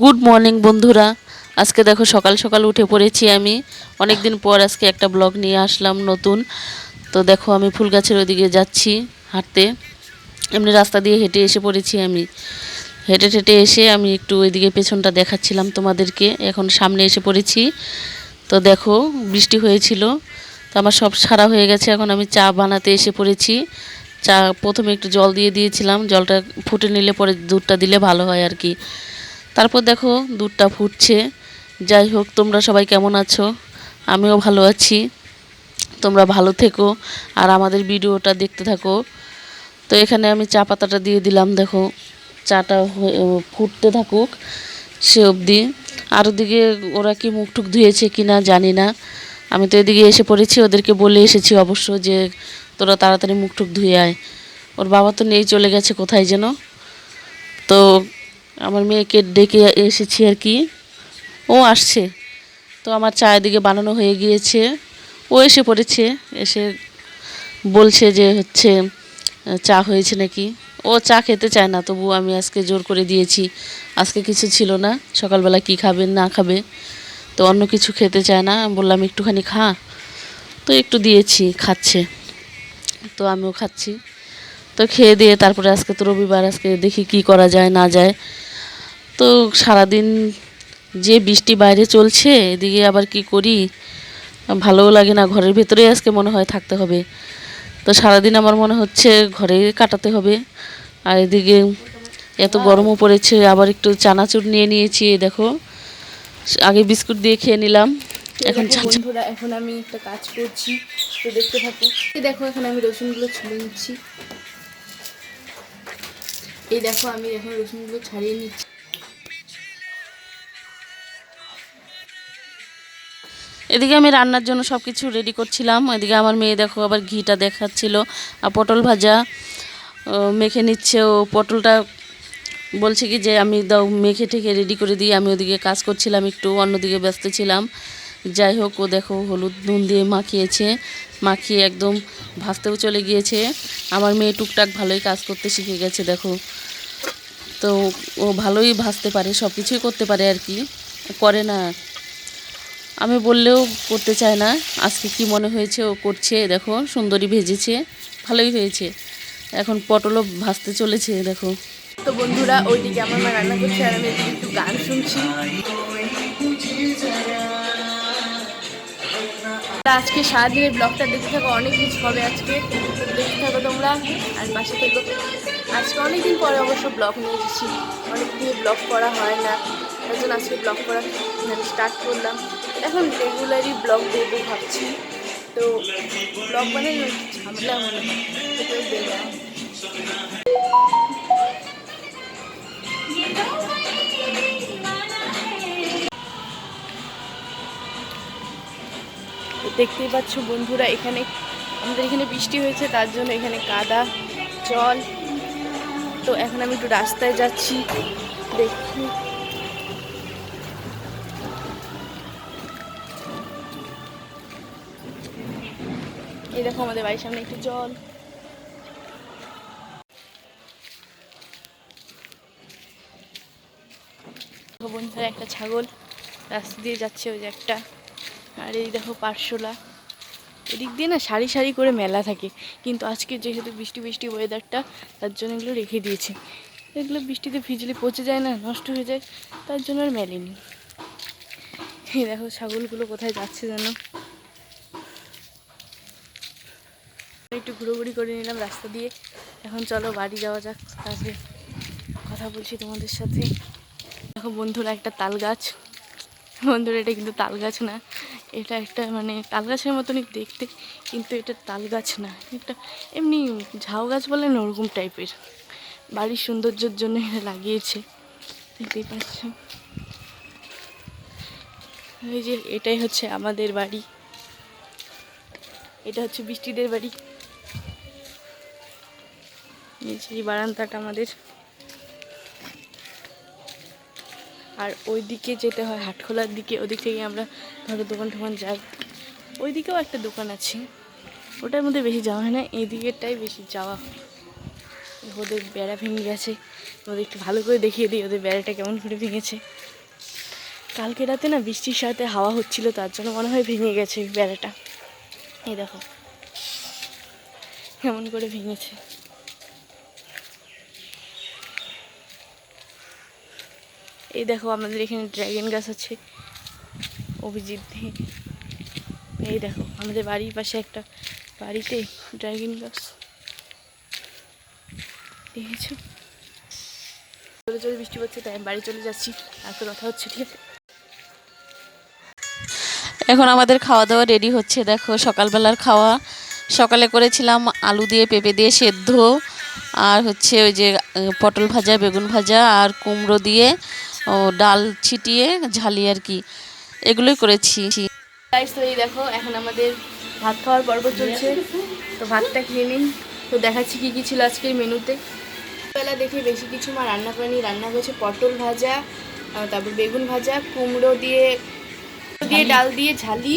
Good morning বন্ধুরা। আজকে দেখো সকাল সকাল উঠে পড়েছি আমি। অনেক দিন পর আজকে একটা ব্লগ নিয়ে আসলাম নতুন। তো দেখো আমি ফুল গাছের ওদিকে যাচ্ছি হাঁটতে। এমনি রাস্তা দিয়ে হেঁটে এসে পড়েছি আমি। হেঁটে হেঁটে এসে আমি একটু ওইদিকে পেছনটা দেখাচ্ছিলাম তোমাদেরকে। এখন সামনে এসে পড়েছি। তো দেখো, বৃষ্টি হয়েছিল। তো আমার সব সারা হয়ে গেছে। এখন আমি চা বানাতে এসে পড়েছি। চা প্রথমে একটু জল দিয়ে দিয়েছিলাম। জলটা ফুটে নিলে পরে দুধটা দিলে ভালো হয় আর কি। তারপর দেখো দুধটা ফুটছে। যাই হোক, তোমরা সবাই কেমন আছো? আমিও ভালো আছি। তোমরা ভালো থেকো আর আমাদের ভিডিওটা দেখতে থাকো। তো এখানে আমি চা পাতাটা দিয়ে দিলাম, দেখো। চাটা ফুটতে থাকুক সে অবধি। আর ওদিকে ওরা কি মুখ টুক ধুয়েছে কি না জানি না। আমি তো এদিকে এসে পড়েছি, ওদেরকে বলে এসেছি অবশ্য যে তোরা তাড়াতাড়ি মুখ টুক ধুয়ে আয়। ওর বাবা তো নেই, চলে গেছে কোথায় যেন? তো আমার মেয়েকে ডেকে এসেছি আর কি। ও আসছে। তো আমার চা এদিকে বানানো হয়ে গিয়েছে। ও এসে পড়েছে। এসে বলছে যে হচ্ছে, চা হয়েছে নাকি? ও চা খেতে চায় না তবু আমি আজকে জোর করে দিয়েছি। আজকে কিছু ছিল না। সকালবেলা কি খাবে, না খাবে, তো অন্য কিছু খেতে চায় না। বললাম, একটুখানি খা। তো একটু দিয়েছি, খাচ্ছে। তো আমিও খাচ্ছি। তো খেয়ে দিয়ে তারপরে আজকে তো রবিবার, আজকে দেখি কি করা যায়, না যায়। তো সারাদিন যে বৃষ্টি বাইরে চলছে এদিকে আবার কি করি? ভালোও লাগে না ঘরের ভেতরে আজকে মনে হয় থাকতে হবে। তো সারাদিন আমার মনে হচ্ছে ঘরে কাটাতে হবে। আর এদিকে এত গরমও পড়েছে আবার একটু চানাচুর নিয়ে নিয়েছি দেখো। আগে বিস্কুট দিয়ে খেয়ে নিলাম। এখন বন্ধুরা এখন আমি একটা কাজ করছি তো দেখতে থাকো। এই দেখো এখন আমি রসুনগুলো ছুলে নিচ্ছি। এই দেখো আমি এখন রসুনগুলো ছাড়িয়ে নিচ্ছি। এদিকে আমি রান্নার জন্য সব কিছু রেডি করছিলাম। এদিকে আমার মেয়ে দেখো আবার ঘিটা দেখাচ্ছিল। আর পটল ভাজা মেখে নিচ্ছে ও পটলটা বলছে কি যে আমি দাও মেখে ঠেকে রেডি করে দিই। আমি ওদিকে কাজ করছিলাম একটু, অন্যদিকে ব্যস্ত ছিলাম। যাই হোক, ও দেখো হলুদ নুন দিয়ে মাখিয়েছে। মাখিয়ে একদম ভাজতেও চলে গিয়েছে। আমার মেয়ে টুকটাক ভালোই কাজ করতে শিখে গেছে, দেখো। তো ও ভালোই ভাজতে পারে সব কিছুই করতে পারে আর কি। করে না। আমি বললেও করতে চায় না। আজকে কি মনে হয়েছে ও করছে? দেখো, সুন্দরী ভেজেছে, ভালোই হয়েছে। এখন পটলও ভাজতে চলেছে, দেখো। তো বন্ধুরা, ওইদিকে আমার মা রান্না করছে আর আমি একটু গান শুনছি। আজকে সারাদিনের ব্লগটা দেখতে থাকো, অনেক কিছু হবে আজকে। দেখতে থাকো তোমরা, আর পাশে থেকো। আজকে অনেকদিন পরে অবশ্য ব্লগ নিয়ে এসেছি। অনেক দিন ব্লগ করা হয় না। জন্য আজকে ব্লগ করা মানে স্টার্ট করলাম। এখন রেগুলারই ব্লগ দেবো ভাবছি। তো ব্লগ মানে ঝামেলা তো দেখতেই পাচ্ছ বন্ধুরা, এখানে আমাদের এখানে বৃষ্টি হয়েছে, তার জন্য এখানে কাদা, জল। তো এখন আমি একটু রাস্তায় যাচ্ছি, দেখি। এই দেখো আমাদের বাড়ির সামনে একটু জল। বন্ধুরা, একটা ছাগল রাস্তা দিয়ে যাচ্ছে, ওই যে একটা। আর এই দেখো পারশোলা। এদিক দিয়ে না সারি সারি করে মেলা থাকে, কিন্তু আজকে যেহেতু বৃষ্টি বৃষ্টি ওয়েদারটা তার জন্য এগুলো রেখে দিয়েছে। এগুলো বৃষ্টিতে ভিজলে পচে যায় না, নষ্ট হয়ে যায়, তার জন্য আর মেলেনি। এই দেখো ছাগলগুলো কোথায় যাচ্ছে যেন। একটু ঘুরোঘুরি করে নিলাম রাস্তা দিয়ে। এখন চলো বাড়ি যাওয়া যাক। তারপরে কথা বলছি তোমাদের সাথে। দেখো বন্ধুরা, একটা তাল গাছ। বন্ধুরা, এটা কিন্তু তাল গাছ না। এটা একটা মানে তাল গাছের মতনই দেখতে, কিন্তু এটা তাল গাছ না। একটা এমনি ঝাউ গাছ বলে না, ওরকম টাইপের। বাড়ির সৌন্দর্যের জন্য এটা লাগিয়েছে। দেখতেই পাচ্ছ। এই যে, এটাই হচ্ছে আমাদের বাড়ি। এটা হচ্ছে বৃষ্টিদের বাড়ি। এই বারান্দাটা আমাদের। আর ওই দিকে যেতে হয়, হাটখোলার দিকে, ওদিক থেকে আমরা ধরো দোকান টোকান যাই। ওই দিকেও একটা দোকান আছে, ওটার মধ্যে বেশি যাওয়া হয় না এই দিকেরটাই বেশি যাওয়া ওদের বেড়া ভেঙে গেছে তোমাদের একটু ভালো করে দেখিয়ে দিই, ওদের বেড়াটা কেমন করে ভেঙেছে। কালকে রাতে না বৃষ্টির সাথে হাওয়া হচ্ছিল, তার জন্য মনে হয় ভেঙে গেছে বেড়াটা। এই দেখো, কেমন করে ভেঙেছে। এই দেখো আমাদের এখানে ড্রাগন গাছ আছে। অভিজিৎ এই দেখো, আমাদের বাড়ির পাশে একটা বাড়িতে ড্রাগন গাছ। দেখেছ? চলে চলে বৃষ্টি পড়ছে, তাই বাড়ি চলে যাচ্ছি। তারপর কথা হচ্ছে ঠিক আছে। এখন আমাদের খাওয়া দাওয়া রেডি হচ্ছে। দেখো, সকালবেলার খাওয়া। সকালে করেছিলাম আলু দিয়ে, পেঁপে দিয়ে সেদ্ধ। আর হচ্ছে ওই যে পটল ভাজা, বেগুন ভাজা আর কুমড়ো দিয়ে ও ডাল ছিটিয়ে ঝালি আর কি। এগুলোই করেছি। গাইস তো এই দেখো এখন আমাদের ভাত খাওয়ার পর্ব চলছে। তো ভাতটা খেয়ে নিই তো দেখাচ্ছি কি কি ছিল আজকের মেনুতে। বেলা দেখি বেশি কিছু মা রান্না করেনি। রান্না করেছে পটল ভাজা তারপর বেগুন ভাজা কুমড়ো দিয়ে দিয়ে ডাল দিয়ে ঝালি।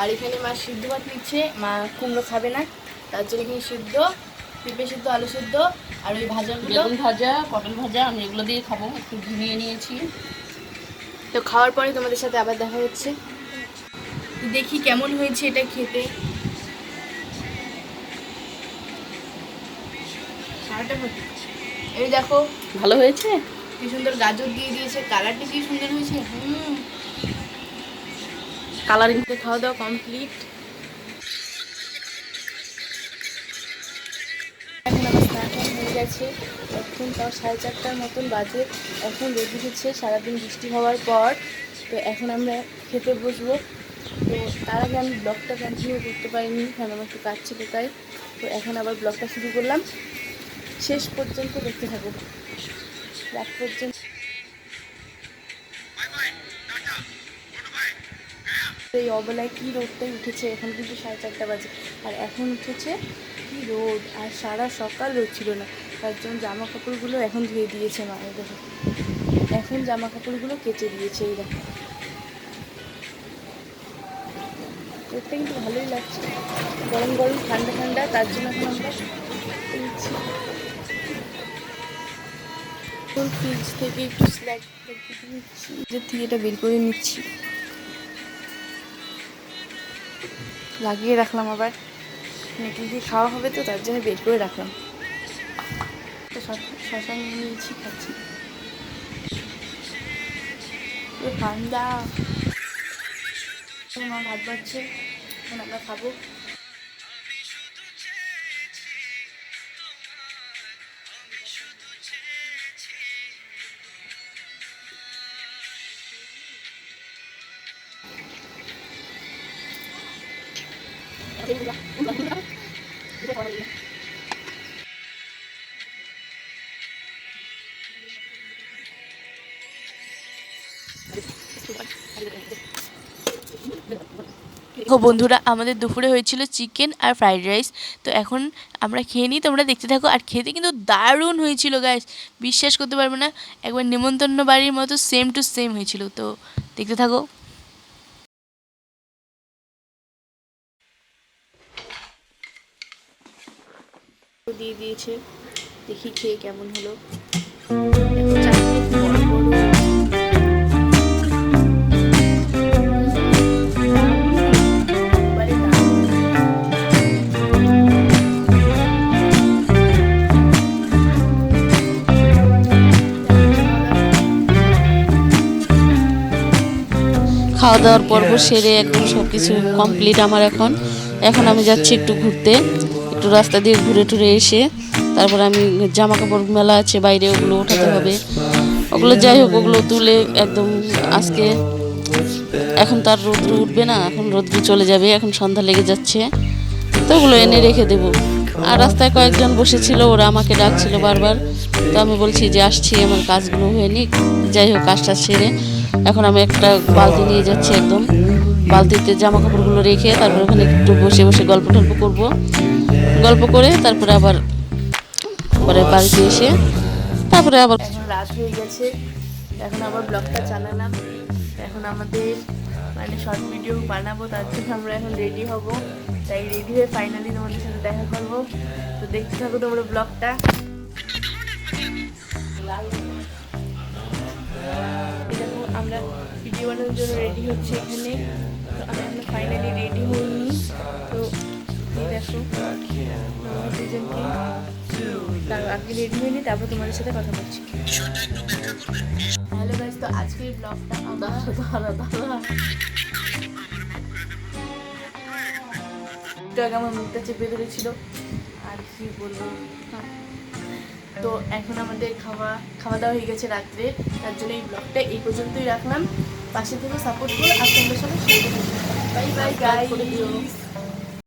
আর এখানে মা সিদ্ধ ভাত নিচ্ছে। মা কুমড়ো খাবে না। তার জন্য এখানে সিদ্ধ পেঁপে সিদ্ধ আলু সিদ্ধ আর ওই ভাজাগুলো। বেগুন ভাজা পটল ভাজা আমি এগুলো দিয়ে খাব একটু ঘুমিয়ে নিয়েছি। তো খাওয়ার পরে তোমাদের সাথে আবার দেখা হচ্ছে। দেখি কেমন হয়েছে এটা খেতে। এই দেখো। ভালো হয়েছে? কি সুন্দর গাজর দিয়ে দিয়েছে কালারটা কি সুন্দর হয়েছে? হুম। কালারিং তো খাওয়া দাওয়া কমপ্লিট। গেছে এখন তাও সাড়ে চারটার মতন বাজে। এখন রেডি হচ্ছে সারাদিন বৃষ্টি হওয়ার পর। তো এখন আমরা খেতে বসবো। তো তার আগে আমি ব্লগটা কন্টিনিউ করতে পারিনি, কারণ আমার একটু কাজ ছিল তাই। তো এখন আবার ব্লগটা শুরু করলাম। শেষ পর্যন্ত দেখতে থাকব রাত পর্যন্ত। এই অবলায় কি রোদটাই উঠেছে, এখন কিন্তু সাড়ে চারটা বাজে। আর এখন উঠেছে কি রোদ, আর সারা সকাল রোদ ছিল না। তার জন্য জামা কাপড়গুলো এখন ধুয়ে দিয়েছে মা দেখো এখন জামা কাপড়গুলো কেচে দিয়েছে এই দেখো। রোদটা কিন্তু ভালোই লাগছে। গরম গরম, ঠান্ডা ঠান্ডা, তার জন্য এখন আমরা ফ্রিজ থেকে একটু স্ন্যাক নিচ্ছি থেকে এটা বের করে নিচ্ছি। লাগিয়ে রাখলাম আবার। মেটে দিয়ে খাওয়া হবে তো, তার জন্য বের করে রাখলাম। তো শশা- নিয়ে নিয়েছি খাচ্ছি। ঠান্ডা মা ভাত বাড়ছে আমরা খাব। দেখো বন্ধুরা, আমাদের দুপুরে হয়েছিল চিকেন আর ফ্রাইড রাইস তো এখন আমরা খেয়ে নিই, তোমরা দেখতে থাকো। আর খেতে কিন্তু দারুণ হয়েছিল গাইস বিশ্বাস করতে পারবে না, একবার নেমন্তন্ন বাড়ির মতো সেম টু সেম হয়েছিল। তো দেখতে থাকো। দিয়ে দিয়েছে, দেখি খেয়ে কেমন হলো। খাওয়া দাওয়ার পর্ব সেরে একদম সব কিছু কমপ্লিট আমার এখন। এখন আমি যাচ্ছি একটু ঘুরতে, একটু রাস্তা দিয়ে ঘুরে টুরে এসে তারপর আমি জামা কাপড় মেলা আছে, বাইরে ওগুলো ওঠাতে হবে। ওগুলো যাই হোক, ওগুলো তুলে একদম আজকে এখন তার রোদ্র উঠবে না, এখন রোদ্র চলে যাবে, এখন সন্ধ্যা লেগে যাচ্ছে। তো ওগুলো এনে রেখে দেবো। আর রাস্তায় কয়েকজন বসেছিল, ওরা আমাকে ডাকছিল বারবার। তো আমি বলছি যে আসছি, আমার কাজগুলো হয়নি যাই হোক, কাজটা সেরে এখন আমি একটা বালতি নিয়ে যাচ্ছি একদম। বালতিতে জামা কাপড়গুলো রেখে তারপর ওখানে একটু বসে বসে গল্প টল্প করব। গল্প করে তারপরে আবার পরে বাড়িতে এসে তারপরে আবার রাত হয়ে গেছে। এখন আবার ব্লগটা চালালাম। এখন আমাদের মানে শর্ট ভিডিও বানাবো, তার জন্য আমরা এখন রেডি হব। তাই রেডি হয়ে ফাইনালি তোমাদের সাথে দেখা করব। তো দেখতে থাকো তোমরা ব্লগটা। ভিডিও বানানোর জন্য রেডি হচ্ছে এখানে। আমি এখন ফাইনালি রেডি হইনি। তো দেখো, আমরা আগে রেডি হয়নি তারপর তোমাদের সাথে কথা বলছি। হ্যালো গাইজ তো আজকের ব্লগটা আমরা দাঁড়া দাঁড়া একটু আগে আমার মুখটা চেপে ধরেছিল। আর কি বলব। তো এখন আমাদের খাওয়া খাওয়া দাওয়া হয়ে গেছে রাত্রে। তার জন্য এই ব্লগটা এই পর্যন্তই রাখলাম। পাশে থেকে সাপোর্ট করো আর সঙ্গে সঙ্গে বাই বাই করে দিও। গাইস